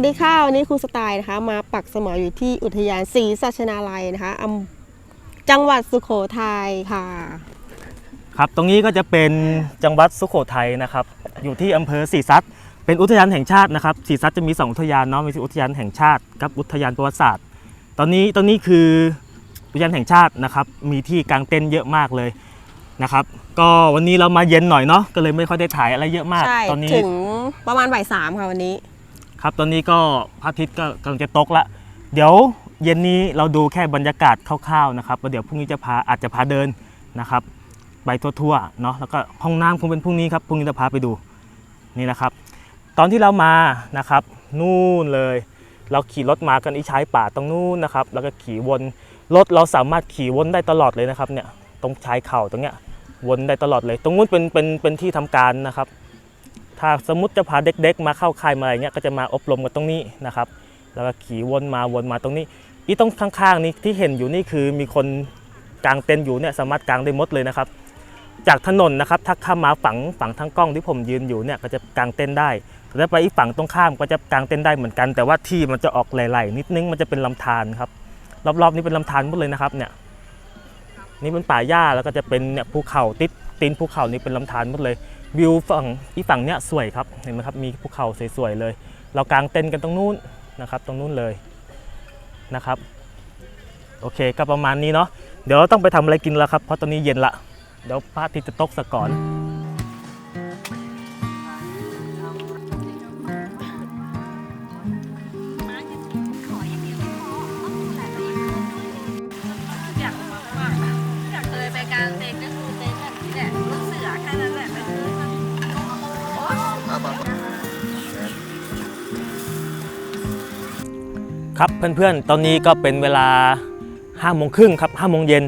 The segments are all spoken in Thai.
วัสดีค่ะ วันนี้ครูสไตล์นะคะ มาปักสมออยู่ที่อุทยานศรีสัชนาลัยนะคะอำจังหวัดสุโขทัยค่ะ ครับตรงนี้ก็จะเป็นจังหวัดสุโขทัยนะครับ อยู่ที่อำเภอศรีซัดเป็นอุทยานแห่งชาตินะครับศรีซัดจะมีสองอุทยานเนาะมีอุทยานแห่งชาติกับอุทยานประวัติศาสตร์ ตอนนี้ตอนนี้คืออุทยานแห่งชาตินะครับ มีที่กางเต็นท์เยอะมากเลยนะครับก็วันนี้เรามาเย็นหน่อยเนาะก็เลยไม่ค่อยได้ถ่ายอะไรเยอะมากใช่ตอนนี้ถึงประมาณบ่ายสามค่ะวันนี้ ครับตอนนี้ก็พระอาทิตย์ก็กำลังจะตกละเดี๋ยวเย็นนี้เราดูแค่บรรยากาศคร่าวๆนะครับแล้วเดี๋ยวพรุ่งนี้จะพาอาจจะพาเดินนะครับไปทั่วๆเนาะแล้วก็ห้องน้ำคงเป็นพรุ่งนี้ครับพรุ่งนี้จะพาไปดูนี่นะครับ ตอนที่เรามานะครับนู่นเลย เราขี่รถมากันอีชายป่าตรงนู้นนะครับ แล้วก็ขี่วนรถเราสามารถขี่วนได้ตลอดเลยนะครับเนี่ยตรงชายเข่าตรงเนี้ยวนได้ตลอดเลย ตรงนู้นเป็นเป็นเป็นที่ทำการนะครับ ถ้าสมมติจะพาเด็กๆ มาเข้าค่ายมาอะไรเงี้ยก็จะมาอบรมกันตรงนี้นะครับ แล้วก็ขี่วนมาวนมาตรงนี้ อีตรงข้างๆนี้ที่เห็นอยู่นี่คือมีคนกางเต็นท์อยู่เนี่ยสามารถกางได้หมดเลยนะครับ จากถนนนะครับถ้าข้ามมาฝั่งฝั่งทางกล้องที่ผมยืนอยู่เนี่ยก็จะกางเต็นท์ได้แต่ไปอีกฝั่งตรงข้ามก็จะกางเต็นท์ได้เหมือนกัน แต่ว่าที่มันจะออกไหลๆนิดนึงมันจะเป็นลำธารครับรอบๆนี้เป็นลำธารหมดเลยนะครับเนี่ยนี่เป็นป่าหญ้าแล้วก็จะเป็นเนี่ยภูเขาติดตีนภูเขานี่เป็นลำธารหมดเลย วิวฝั่งอีฝั่งเนี้ยสวยครับเห็นไหมครับมีภูเขาสวยๆเลย เรากางเต็นท์กันตรงนู้นนะครับตรงนู้นเลยนะครับโอเคก็ประมาณนี้เนาะเดี๋ยวเราต้องไปทำอะไรกินแล้วครับเพราะตอนนี้เย็นละเดี๋ยวพระอาทิตย์จะตกซะก่อน ครับเพื่อนๆ ตอนนี้ก็เป็นเวลา5้าโมงครึ่งครับห้าโมงเย็น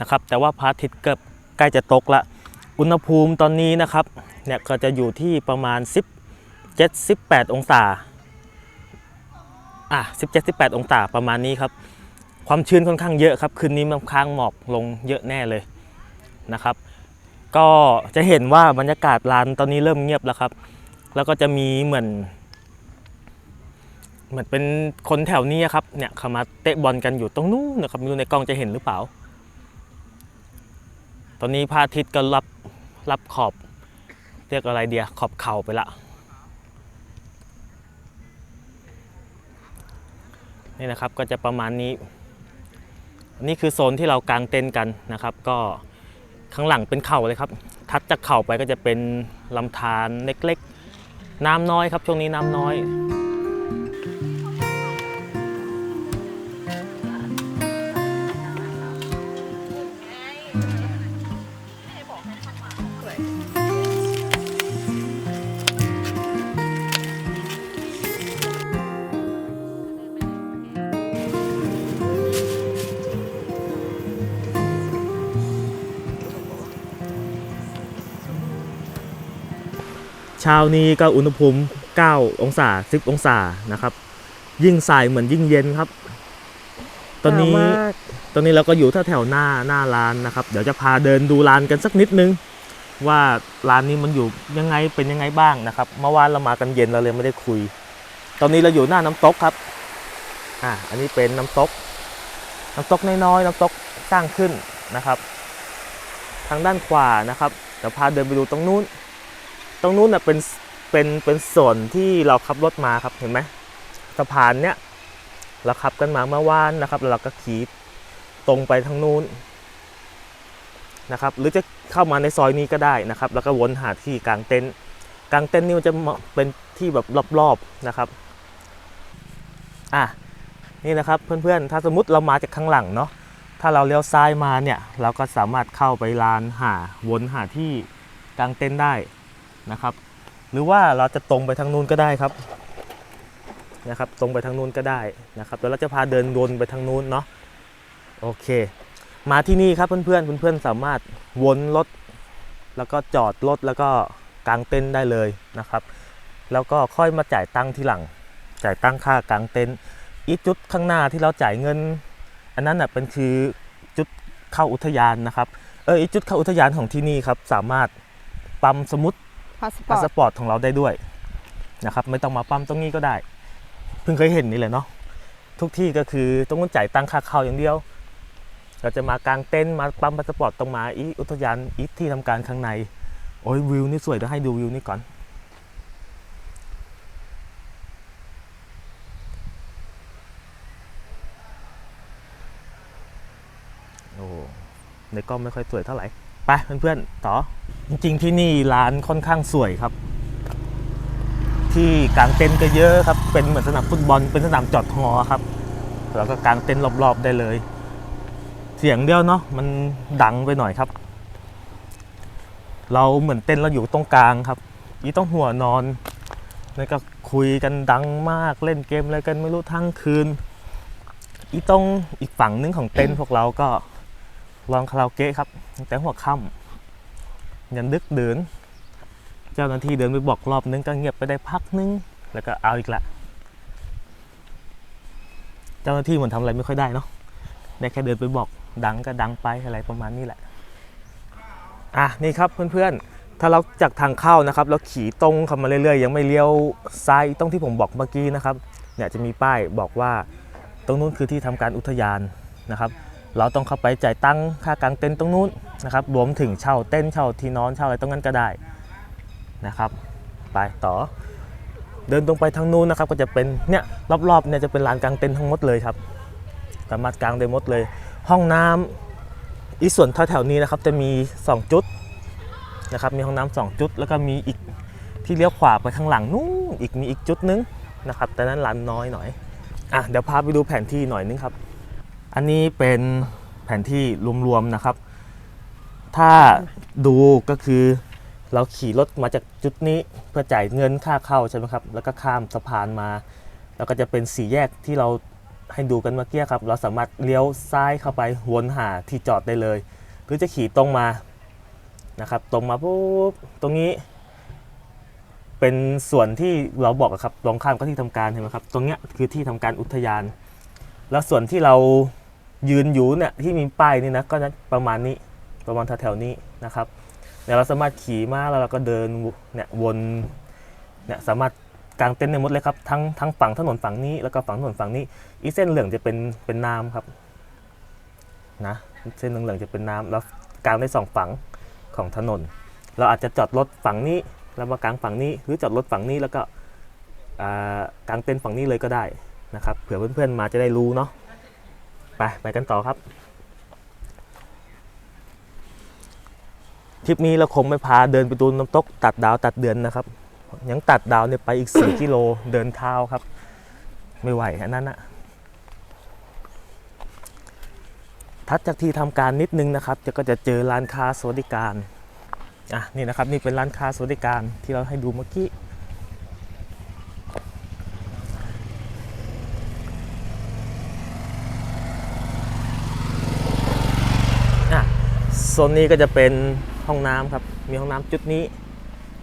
นะครับ แต่ว่าพระอาทิตย์เกือบใกล้จะตกละ อุณหภูมิตอนนี้นะครับเนี่ยก็จะอยู่ที่ประมาณ 17 18 องศา อะ17 18 องศาประมาณนี้ครับ ความชื้นค่อนข้างเยอะครับ คืนนี้มันค้างหมอกลงเยอะแน่เลยนะครับ ก็จะเห็นว่าบรรยากาศลานตอนนี้เริ่มเงียบแล้วครับ แล้วก็จะมีเหมือน เหมือนเป็นคนแถวนี้ครับเนี่ยเขามาเตะบอลกันอยู่ตรงนู้นนะครับไม่รู้ในกล้องจะเห็นหรือเปล่า ตอนนี้พระอาทิตย์ก็รับรับขอบเรียกอะไรเดียขอบเข่าไปละนี่นะครับก็จะประมาณนี้ นี่คือโซนที่เรากางเต็นท์กันนะครับ ก็ข้างหลังเป็นเข่าเลยครับ ทัดจากเข่าไปก็จะเป็นลำธารเล็กๆ น้ำน้อยครับช่วงนี้น้ำน้อย ช้านี้ก็อุณหภูมิ 9 องศา 10 องศานะครับ ยิ่งสายเหมือนยิ่งเย็นครับ ตอนนี้หนาวมากตอนนี้เราก็อยู่แถวๆหน้าหน้าร้านนะครับ เดี๋ยวจะพาเดินดูร้านกันสักนิดนึง ว่าร้านนี้มันอยู่ยังไงเป็นยังไงบ้างนะครับเมื่อวานเรามากันเย็นเราเลยไม่ได้คุย ตอนนี้เราอยู่หน้าน้ำตกครับอ่าอันนี้เป็นน้ำตก น้ำตกน้อยๆน้ำตกสร้างขึ้นนะครับ ทางด้านขวานะครับเดี๋ยวพาเดินไปดูตรงนู้น ตรงนู้นน่ะเป็นเป็นเป็นส่วนที่เราขับรถมาครับเห็นไหมสะพานเนี้ยเราขับกันมาเมื่อวานนะครับแล้วเราก็ขี่ตรงไปทางนู้นนะครับ หรือจะเข้ามาในซอยนี้ก็ได้นะครับ แล้วก็วนหาที่กลางเต็นท์กลางเต็นท์นี่มันจะเหมาะเป็นที่แบบรอบๆนะครับอะนี่นะครับเพื่อนๆ ถ้าสมมติเรามาจากข้างหลังเนาะ ถ้าเราเลี้ยวซ้ายมาเนี่ย เราก็สามารถเข้าไปลานหาวนหาที่กลางเต็นท์ได้ นะครับ หรือว่าเราจะตรงไปทางนู้นก็ได้ครับนะครับ ตรงไปทางนู้นก็ได้นะครับเดี๋ยวเราจะพาเดินวนไปทางนู้นเนาะโอเค มาที่นี่ครับเพื่อนๆเพื่อนๆสามารถวนรถแล้วก็จอดรถแล้วก็กางเต็นท์ได้เลยนะครับ แล้วก็ค่อยมาจ่ายตังค์ทีหลัง จ่ายตังค่ากางเต็นท์อีจุดข้างหน้าที่เราจ่ายเงิน อันนั้นน่ะเป็นคือจุดเข้าอุทยานนะครับเอออีจุดเข้าอุทยานของที่นี่ครับสามารถปั๊มสมุด พาสปอพาร์สตปอร์ตของเราได้ด้วยนะครับไม่ต้องมาปั๊มตรงนี้ก็ได้ เพิ่งเคยเห็นนี่แหละเนาะทุกที่ก็คือต้องจ่ายตังค่าเข้าอย่างเดียว เราจะมากางเต็นท์มาปั๊มพาสปอร์ตต้องมาอีอุทยานอีที่ทำการข้างใน โอ้ยวิวนี่สวยเดี๋ยวให้ดูวิวนี่ก่อน โอ้ในกล้องไม่ค่อยสวยเท่าไหร่ ไปเพื่อนๆต่อ จริงๆที่นี่ร้านค่อนข้างสวยครับ ที่กางเต็นท์ก็เยอะครับ เป็นเหมือนสนามฟุตบอลเป็นสนามจอดหอครับ แล้วก็กางเต็นท์รอบๆได้เลย เสียงเดียวเนาะมันดังไปหน่อยครับ เราเหมือนเต้นเราอยู่ตรงกลางครับอีต้องหัวนอนแล้วก็คุยกันดังมากเล่นเกมอะไรกันไม่รู้ทั้งคืน อีตรงอีกฝั่งนึงของเต็นท์พวกเราก็ ลองคาราโอเกะครับตั้งแต่หัวค่ำยันดึกเดิน เจ้าหน้าที่เดินไปบอกรอบนึงก็เงียบไปได้พักนึง แล้วก็เอาอีกละ เจ้าหน้าที่เหมือนทำอะไรไม่ค่อยได้เนาะได้แค่เดินไปบอกดังก็ดังไปอะไรประมาณนี้แหละ อะนี่ครับเพื่อนๆ ถ้าเราจากทางเข้านะครับเราขี่ตรงเข้ามาเรื่อยๆ ยังไม่เลี้ยวซ้ายตรงที่ผมบอกเมื่อกี้นะครับ เนี่ยจะมีป้ายบอกว่าตรงนู้นคือที่ทำการอุทยานนะครับ เราต้องเข้าไปจ่ายตังค่ากางเต็นท์ตรงนู้นนะครับรวมถึงเช่าเต็นท์เช่าที่นอนเช่าอะไรตรงนั้นก็ได้นะครับไปต่อ เดินตรงไปทางนู้นนะครับ ก็จะเป็นเนี่ยรอบๆเนี่ยจะเป็นลานกางเต็นท์ทั้งหมดเลยครับสามารถกางได้หมดเลย ห้องน้ำอีส่วนแถวๆนี้นะครับจะมี 2 จุดนะครับมีห้องน้ำสองจุด แล้วก็มีอีกที่เลี้ยวขวาไปข้างหลังนู้นอีกมีอีกจุดนึงนะครับแต่นั้นร้านน้อยหน่อยอะเดี๋ยวพาไปดูแผนที่หน่อยนึงครับ อันนี้เป็นแผนที่รวมๆนะครับ ถ้าดูก็คือเราขี่รถมาจากจุดนี้เพื่อจ่ายเงินค่าเข้าใช่ไหมครับ แล้วก็ข้ามสะพานมา แล้วก็จะเป็นสี่แยกที่เราให้ดูกันเมื่อกี้ครับ เราสามารถเลี้ยวซ้ายเข้าไปวนหาที่จอดได้เลย หรือจะขี่ตรงมานะครับ ตรงมาปุ๊บตรงนี้ เป็นส่วนที่เราบอกครับตรงข้ามก็ที่ทำการเห็นไหมครับ ตรงเนี้ยคือที่ทำการอุทยาน แล้วส่วนที่เรา ยืนอยู่เนี่ยที่มีป้ายนี่นะก็จะประมาณนี้ประมาณแถวๆนี้นะครับเดี๋ยเราสามารถขี่มาแล้วเราก็เดินเนี่ยวนเนี่ยสามารถกางเต็นท์ในมดเลยครับทั้งทั้งฝั่งถนนฝั่งนี้แล้วก็ฝั่งถนนฝั่งนี้ อีเส้นเหลืองจะเป็นเป็นน้ำครับนะเส้นเหลืองๆจะเป็นน้ำแล้วกางได้สองฝั่งของถนน เราอาจจะจอดรถฝั่งนี้แล้วมากางฝั่งนี้หรือจอดรถฝั่งนี้แล้วก็อ่ากางเต็นท์ฝั่งนี้เลยก็ได้นะครับเผื่อเพื่อนๆมาจะได้รู้เนาะ ไปไปกันต่อครับทริปนี้เราคงไม่พาเดินไปดูน้ำตกตัดดาวตัดเดือนนะครับ ยังตัดดาวเนี่ยไปอีก 4 กิโลเดินเท้าครับ ไม่ไหวอันนั้นนะทัดจากที่ทำการนิดนึงนะครับจะก็จะเจอร้านค้าสวัสดิการอะนี่นะครับนี่เป็นร้านค้าสวัสดิการที่เราให้ดูเมื่อกี้อะโซนนี้ก็จะเป็นห้องน้ำครับ มีห้องน้ำจุดนี้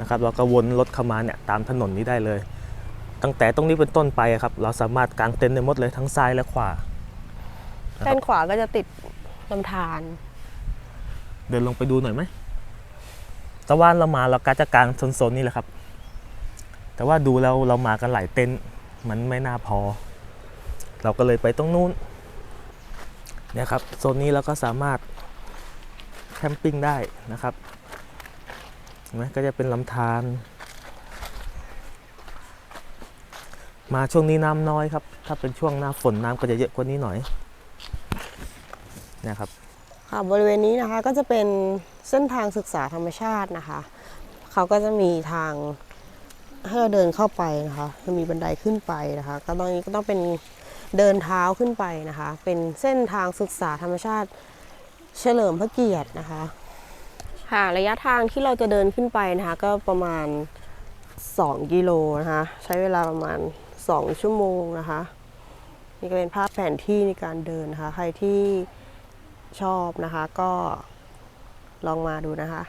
นะครับ เราก็วนรถเข้ามาเนี่ยตามถนนนี้ได้เลย ตั้งแต่ตรงนี้เป็นต้นไปอะครับ เราสามารถกางเต็นท์ได้หมดเลยทั้งซ้ายและขวาด้านขวาก็จะติดลำธารเดินลงไปดูหน่อยไหมตะวันเรามาเราก็จะกางโซนๆนี่แหละครับ แต่ว่าดูแล้วเรามากันหลายเต็นท์มันไม่น่าพอ เราก็เลยไปตรงนู้นเนี่ยครับโซนนี้เราก็สามารถ แคมปิ้งได้นะครับเห็นไหมก็จะเป็นลำธารมาช่วงนี้น้ำน้อยครับ ถ้าเป็นช่วงหน้าฝนน้ำก็จะเยอะกว่านี้หน่อยนะครับค่ะบริเวณนี้นะคะก็จะเป็นเส้นทางศึกษาธรรมชาตินะคะเขาก็จะมีทางให้เราเดินเข้าไปนะคะจะมีบันไดขึ้นไปนะคะก็ตรงนี้ก็ต้องเป็นเดินเท้าขึ้นไปนะคะ เป็นเส้นทางศึกษาธรรมชาติ เฉลิมพระเกียรตินะคะ ค่ะระยะทางที่เราจะเดินขึ้นไปนะคะ ก็ประมาณ 2 กิโลนะคะ ใช้เวลาประมาณ 2 ชั่วโมงนะคะ นี่ก็เป็นภาพแผนที่ในการเดินนะคะ ใครที่ชอบนะคะก็ลองมาดูนะคะ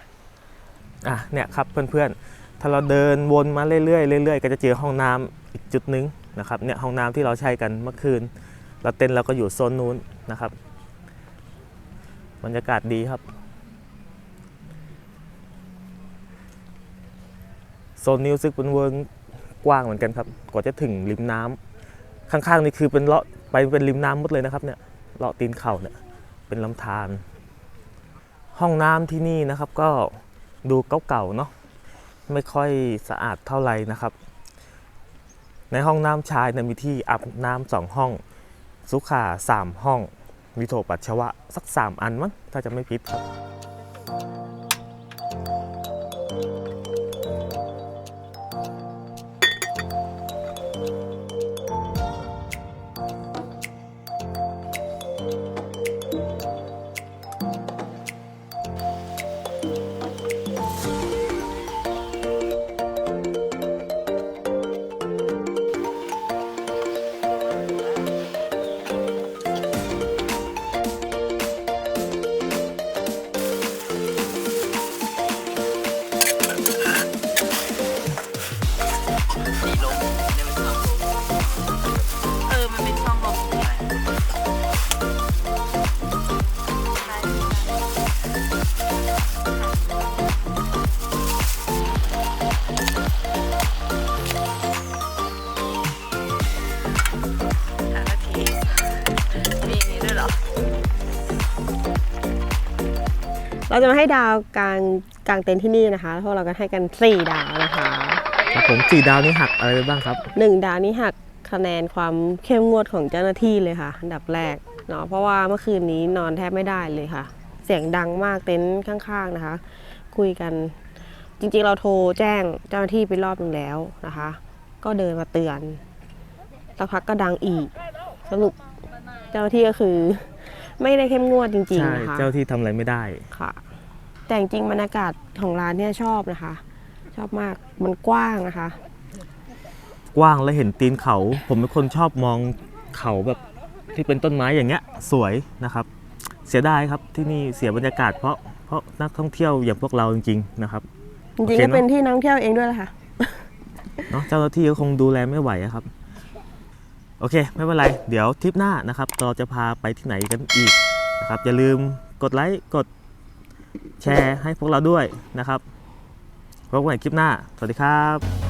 อะเนี่ยครับเพื่อนๆ ถ้าเราเดินวนมาเรื่อยๆเรื่อยๆ ก็จะเจอห้องน้ำอีกจุดหนึงนะครับเนี่ยห้องน้ำที่เราใช้กันเมื่อคืน เราเต็นเราก็อยู่โซนนู้นนะครับ บรรยากาศดีครับโซนนี้รู้สึกเป็นเวิร์กกว้างเหมือนกันครับกว่าจะถึงริมน้ำข้างๆนี่คือเป็นเลาะไปเป็นริมน้ำหมดเลยนะครับเนี่ยเลาะตีนเข่าเนี่ยเป็นลำธารห้องน้ำที่นี่นะครับ ก็ดูเก่าๆเนาะไม่ค่อยสะอาดเท่าไหร่นะครับ ในห้องน้ำชายเนี่ยมีที่อาบน้ำสองห้อง สุขาสามห้อง มีโถปัสชาวะสักสามอันมั้งถ้าจะไม่ผิดครับ เราจะมาให้ดาวกลางกลางเต็นท์ที่นี่นะคะพวกเราก็ให้กัน 4 ดาวนะคะครับผมสี่ดาวนี่หักอะไรไปบ้างครับ 1 ดาวนี้หักคะแนนความเข้มงวดของเจ้าหน้าที่เลยค่ะอันดับแรกเนาะเพราะว่าเมื่อคืนนี้นอนแทบไม่ได้เลยค่ะ เสียงดังมากเต็นท์ข้างๆนะคะ คุยกันจริงๆเราโทรแจ้งเจ้าหน้าที่ไปรอบหนึ่งแล้วนะคะ ก็เดินมาเตือนสักพักก็ดังอีกสรุปเจ้าหน้าที่ก็คือ ไม่ได้เข้มงวดจริงใช่ๆนะคะเจ้าที่ทำอะไรไม่ได้ ค่ะ แต่จริงๆบรรยากาศของร้านเนี่ยชอบนะคะ ชอบมากมันกว้างนะคะ กว้างและเห็นตีนเขา ผมเป็นคนชอบมองเขาแบบที่เป็นต้นไม้อย่างเงี้ยสวยนะครับ เสียดายครับที่นี่เสียบรรยากาศเพราะเพราะนักท่องเที่ยวอย่างพวกเราจริงๆนะครับ จริงโอๆเคก็เนอะเป็นที่นักท่องเที่ยวเองด้วยแหละค่ะเนาะเจ้าหน้าที่ก็คงดูแลไม่ไหวอะครับ โอเค ไม่เป็นไร เดี๋ยวทริปหน้านะครับ เราจะพาไปที่ไหนกันอีกนะครับ อย่าลืมกดไลค์กด แชร์ให้พวกเราด้วยนะครับพบกันใหม่คลิปหน้า สวัสดีครับ